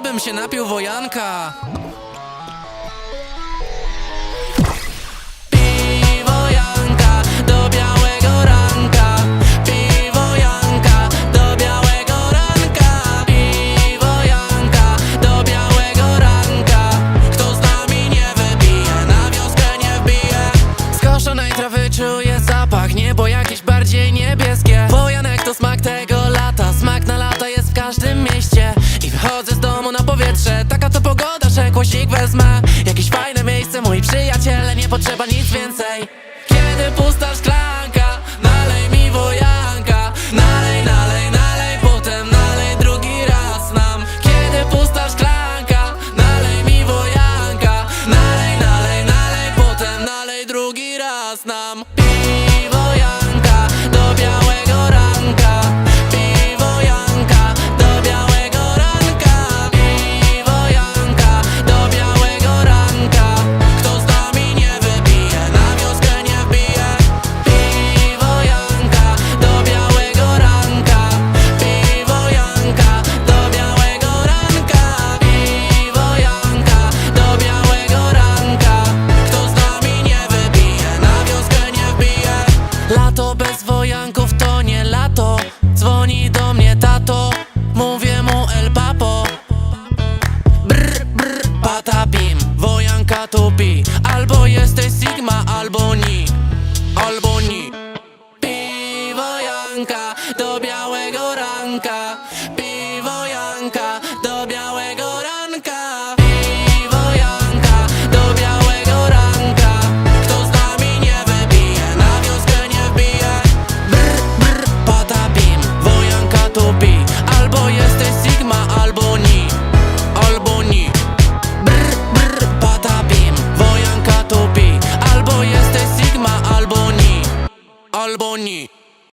Chybym się napił wojanka. pościg wezmę. Jakieś fajne miejsce, moi przyjaciele Nie potrzeba nic więcej. Kiedy pusta szklanka Nalej mi wojanka. Nalej, nalej, nalej Potem nalej drugi raz nam. Kiedy pusta szklanka Nalej mi wojanka. Nalej, nalej, nalej Potem nalej drugi raz nam. el papo. Brr, brr, patapim Wojanka tupi Albo jesteś Sigma, albo ni. Albo ni. Piwojanka do białego ranka Balboni.